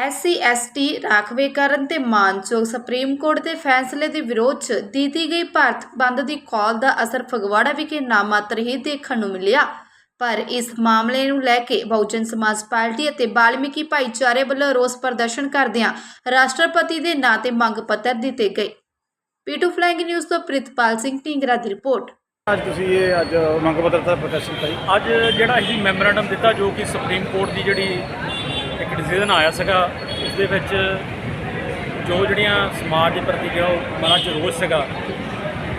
SC ST ਰਾਖਵੇਂਕਰਨ ਤੇ ਮਾਨਯੋਗ supreme court ਦੇ ਫੈਸਲੇ ਦੇ ਵਿਰੋਧ 'ਚ ਦਿੱਤੀ ਗਈ ਭਾਰਤ ਬੰਦ ਦੀ ਕਾਲ ਦਾ ਅਸਰ ਫਗਵਾੜਾ ਵਿਖੇ ਨਾਮਾਤਰ ਹੀ ਦੇਖਣ ਨੂੰ ਮਿਲਿਆ। ਪਰ ਇਸ ਮਾਮਲੇ ਨੂੰ ਲੈ ਕੇ ਬਹੁਜਨ ਸਮਾਜ ਪਾਰਟੀ ਅਤੇ ਬਾਲਮੀਕੀ ਭਾਈਚਾਰੇ ਵੱਲੋਂ ਰੋਸ ਪ੍ਰਦਰਸ਼ਨ ਕਰਦਿਆਂ ਰਾਸ਼ਟਰਪਤੀ ਦੇ ਨਾਂ ਤੇ ਮੰਗ ਪੱਤਰ ਦਿੱਤੇ ਗਏ। ਪੀਟੂ ਫਲਾਈਂਗ ਨਿਊਜ਼ ਤੋਂ ਪ੍ਰਿਤਪਾਲ ਸਿੰਘ ਢੀਂਗਰਾ ਦੀ ਰਿਪੋਰਟ। ਅੱਜ ਤੁਸੀਂ ਇਹ ਅੱਜ ਮੰਗ ਪੱਤਰ ਦਾ ਪ੍ਰਦਰਸ਼ਨ ਕੀਤਾ ਜੀ? ਅੱਜ ਜਿਹੜਾ ਅਸੀਂ ਮੈਮੋਰੈਂਡਮ ਦਿੱਤਾ ਜੋ ਕਿ ਸੁਪਰੀਮ ਕੋਰਟ ਦੀ ਜਿਹੜੀ ਡਿਸੀਜਨ ਆਇਆ ਸੀਗਾ ਉਸ ਦੇ ਵਿੱਚ ਜੋ ਜਿਹੜੀਆਂ ਸਮਾਜ ਦੇ ਪ੍ਰਤੀ ਜੋ ਮਨਾਂ 'ਚ ਰੋਸ ਸੀਗਾ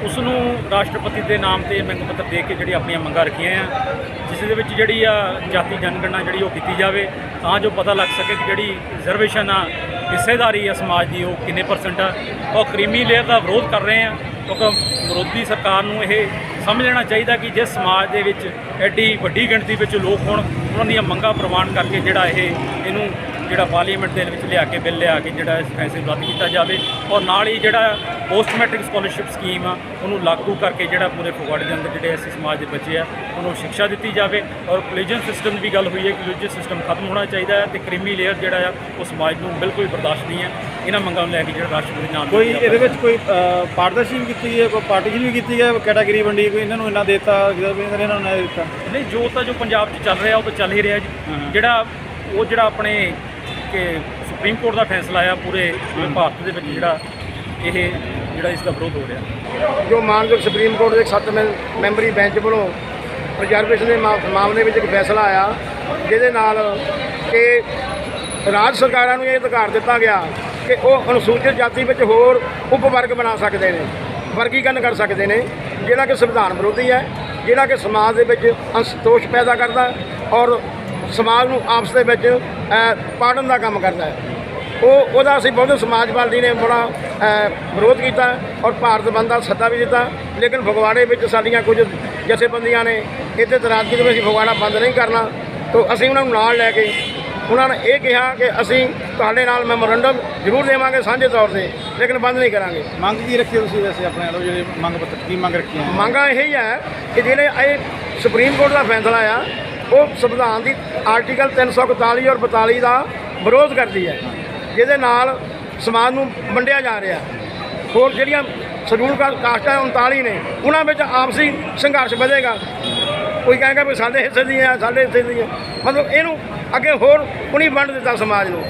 ਉਸ ਨੂੰ ਰਾਸ਼ਟਰਪਤੀ ਦੇ ਨਾਮ ਤੇ ਮੰਗ ਪੱਤਰ ਦੇ ਕੇ ਜਿਹੜੀ ਆਪਣੀਆਂ ਮੰਗਾਂ ਰੱਖੀਆਂ ਆ, ਜਿਸ ਦੇ ਵਿੱਚ ਜਿਹੜੀ ਆ ਜਾਤੀ ਜਨਗਣਨਾ ਜਿਹੜੀ ਉਹ ਕੀਤੀ ਜਾਵੇ, ਤਾਂ ਜੋ ਪਤਾ ਲੱਗ ਸਕੇ ਕਿ ਜਿਹੜੀ ਰਿਜ਼ਰਵੇਸ਼ਨ ਆ, ਹਿੱਸੇਦਾਰੀ ਆ ਸਮਾਜ ਦੀ ਉਹ ਕਿੰਨੇ ਪਰਸੈਂਟ ਆ। ਉਹ ਕਰੀਮੀ ਲੇਅਰ ਦਾ ਵਿਰੋਧ ਕਰ ਰਹੇ ਆ, ਕਿਉਂਕਿ ਵਿਰੋਧੀ ਸਰਕਾਰ ਨੂੰ ਇਹ ਸਮਝ ਲੈਣਾ ਚਾਹੀਦਾ ਕਿ ਜਿਸ ਸਮਾਜ ਦੇ ਵਿੱਚ ਐਡੀ ਵੱਡੀ ਗਿਣਤੀ ਵਿੱਚ ਲੋਕ ਹੋਣ ਉਹਨਾਂ ਦੀਆਂ ਮੰਗਾਂ ਪ੍ਰਵਾਨ ਕਰਕੇ ਜਿਹੜਾ ਇਹ ਇਹਨੂੰ ਜਿਹੜਾ ਪਾਰਲੀਮੈਂਟ ਦੇ ਵਿੱਚ ਲਿਆ ਕੇ ਬਿੱਲ ਲਿਆ ਕੇ ਜਿਹੜਾ ਇਸ ਫੈਸਲੇ ਰੱਦ ਕੀਤਾ ਜਾਵੇ ਔਰ ਨਾਲ ਹੀ ਜਿਹੜਾ ਪੋਸਟ ਮੈਟ੍ਰਿਕ ਸਕਾਲਰਸ਼ਿਪ ਸਕੀਮ ਆ, ਉਹਨੂੰ ਲਾਗੂ ਕਰਕੇ ਜਿਹੜਾ ਪੂਰੇ ਫਗਵਾੜੇ ਦੇ ਅੰਦਰ ਜਿਹੜੇ ਐਸੀ ਸਮਾਜ ਦੇ ਬੱਚੇ ਆ, ਉਹਨੂੰ ਸਿੱਖਿਆ ਦਿੱਤੀ ਜਾਵੇ ਔਰ ਕੋਲੀਜਨ ਸਿਸਟਮ ਦੀ ਗੱਲ ਹੋਈ ਹੈ ਕਿ ਕੋਲੀਜਨ ਸਿਸਟਮ ਖਤਮ ਹੋਣਾ ਚਾਹੀਦਾ ਹੈ ਤੇ ਕ੍ਰੀਮੀ ਲੇਅਰ ਜਿਹੜਾ ਆ, ਉਹ ਸਮਾਜ ਨੂੰ ਬਿਲਕੁਲ ਬਰਦਾਸ਼ਤ ਨਹੀਂ ਹੈ। ਇਹਨਾਂ ਮੰਗਾਂ ਨੂੰ ਲੈ ਕੇ ਜਿਹੜਾ ਰਾਸ਼ਟਰਪਤੀ ਨਾਮ ਕੋਈ ਇਹਦੇ ਵਿੱਚ ਕੋਈ ਪਾਰਟਨਰਸ਼ਿਪ ਵੀ ਕੀਤੀ ਹੈ ਕੋਈ ਪਾਰਟੀਸ਼ਨ ਵੀ ਕੀਤੀ ਹੈ ਕੈਟਾਗਰੀ ਵੰਡੀ ਕੋਈ ਇਹਨਾਂ ਨੂੰ ਇੰਨਾ ਦੇਤਾ ਰਿਜ਼ਰਵੇਸ਼ਨ ਇਹਨਾਂ ਨੂੰ ਇੰਨਾ ਦਿੱਤਾ? ਨਹੀਂ ਜੋ ਤਾਂ ਜੋ ਪੰਜਾਬ 'ਚ ਚੱਲ ਰਿਹਾ ਉਹ ਤਾਂ ਚੱਲ ਹੀ ਰਿਹਾ ਜੀ। ਜਿਹੜਾ ਉਹ ਜਿਹੜਾ ਆਪਣੇ ਕਿ ਸੁਪਰੀਮ ਕੋਰਟ ਦਾ ਫੈਸਲਾ ਆ ਪੂਰੇ ਭਾਰਤ ਦੇ ਵਿੱਚ ਜਿਹੜਾ ਇਹ ਜਿਹੜਾ ਇਸ ਦਾ ਵਿਰੋਧ ਹੋ ਰਿਹਾ। ਜੋ ਮਾਨਯੋਗ ਸੁਪਰੀਮ ਕੋਰਟ ਦੇ ਇੱਕ ਸੱਤ ਮੈਂ- ਮੈਂਬਰੀ ਬੈਂਚ ਵੱਲੋਂ ਰਿਜ਼ਰਵੇਸ਼ਨ ਦੇ ਮਾ- ਮਾਮਲੇ ਵਿੱਚ ਇੱਕ ਫੈਸਲਾ ਆਇਆ ਜਿਹਦੇ ਨਾਲ ਕਿ ਰਾਜ ਸਰਕਾਰਾਂ ਨੂੰ ਇਹ ਅਧਿਕਾਰ ਦਿੱਤਾ ਗਿਆ ਕਿ ਉਹ ਅਨੁਸੂਚਿਤ ਜਾਤੀ ਵਿੱਚ ਹੋਰ ਉਪ ਵਰਗ ਬਣਾ ਸਕਦੇ ਨੇ, ਵਰਗੀਕਰਨ ਕਰ ਸਕਦੇ ਨੇ, ਜਿਹੜਾ ਕਿ ਸੰਵਿਧਾਨ ਵਿਰੋਧੀ ਹੈ, ਜਿਹੜਾ ਕਿ ਸਮਾਜ ਦੇ ਵਿੱਚ ਅਸੰਤੋਸ਼ ਪੈਦਾ ਕਰਦਾ ਔਰ ਸਮਾਜ ਨੂੰ ਆਪਸ ਦੇ ਵਿੱਚ ਪਾੜਨ ਦਾ ਕੰਮ ਕਰਦਾ ਹੈ। ਉਹ, ਉਹਦਾ ਅਸੀਂ ਬਹੁਤ ਸਮਾਜਵਾਦੀ ਨੇ ਬੜਾ ਵਿਰੋਧ ਕੀਤਾ ਔਰ ਭਾਰਤ ਬੰਦ ਦਾ ਸੱਦਾ ਵੀ ਦਿੱਤਾ, ਲੇਕਿਨ ਫਗਵਾੜੇ ਵਿੱਚ ਸਾਡੀਆਂ ਕੁਝ ਜਥੇਬੰਦੀਆਂ ਨੇ, ਇੱਥੇ ਤਰਾਜ਼ਗੀ ਦੇ ਵਿੱਚ ਅਸੀਂ ਫਗਵਾੜਾ ਬੰਦ ਨਹੀਂ ਕਰਨਾ, ਤੋਂ ਅਸੀਂ ਉਹਨਾਂ ਨੂੰ ਨਾਲ ਲੈ ਕੇ ਉਹਨਾਂ ਨੇ ਇਹ ਕਿਹਾ ਕਿ ਅਸੀਂ ਤੁਹਾਡੇ ਨਾਲ ਮੈਮੋਰੰਡਮ ਜ਼ਰੂਰ ਦੇਵਾਂਗੇ ਸਾਂਝੇ ਤੌਰ ਤੇ ਲੇਕਿਨ ਬੰਦ ਨਹੀਂ ਕਰਾਂਗੇ। ਮੰਗ ਕੀ ਰੱਖੀ ਤੁਸੀਂ ਵੈਸੇ ਆਪਣੇ ਵੱਲੋਂ ਜਿਹੜੇ ਮੰਗ ਪੱਤਰ ਕੀ ਮੰਗ ਰੱਖੀ ਹੈ? ਮੰਗਾਂ ਇਹ ਹੀ ਹੈ ਕਿ ਜਿਹੜੇ ਇਹ ਸੁਪਰੀਮ ਕੋਰਟ ਦਾ ਫੈਸਲਾ ਆ ਉਹ ਸੰਵਿਧਾਨ ਦੀ ਆਰਟੀਕਲ 341 ਔਰ 42 ਦਾ ਵਿਰੋਧ ਕਰਦੀ ਹੈ ਜਿਹਦੇ ਨਾਲ ਸਮਾਜ ਨੂੰ ਵੰਡਿਆ ਜਾ ਰਿਹਾ ਹੋਰ ਜਿਹੜੀਆਂ ਸ਼ਡਿਊਲ ਕਾਸਟਾਂ 39 ਨੇ ਉਹਨਾਂ ਵਿੱਚ ਆਪਸੀ ਸੰਘਰਸ਼ ਵਧੇਗਾ। ਕੋਈ ਕਹੇਗਾ ਵੀ ਸਾਡੇ ਹਿੱਸੇ ਦੀ ਹੈ ਸਾਡੇ ਹਿੱਸੇ ਦੀ ਹੈ। ਮਤਲਬ ਇਹਨੂੰ ਅੱਗੇ ਹੋਰ ਉਨੀ ਵੰਡ ਦਿੱਤਾ ਸਮਾਜ ਨੂੰ।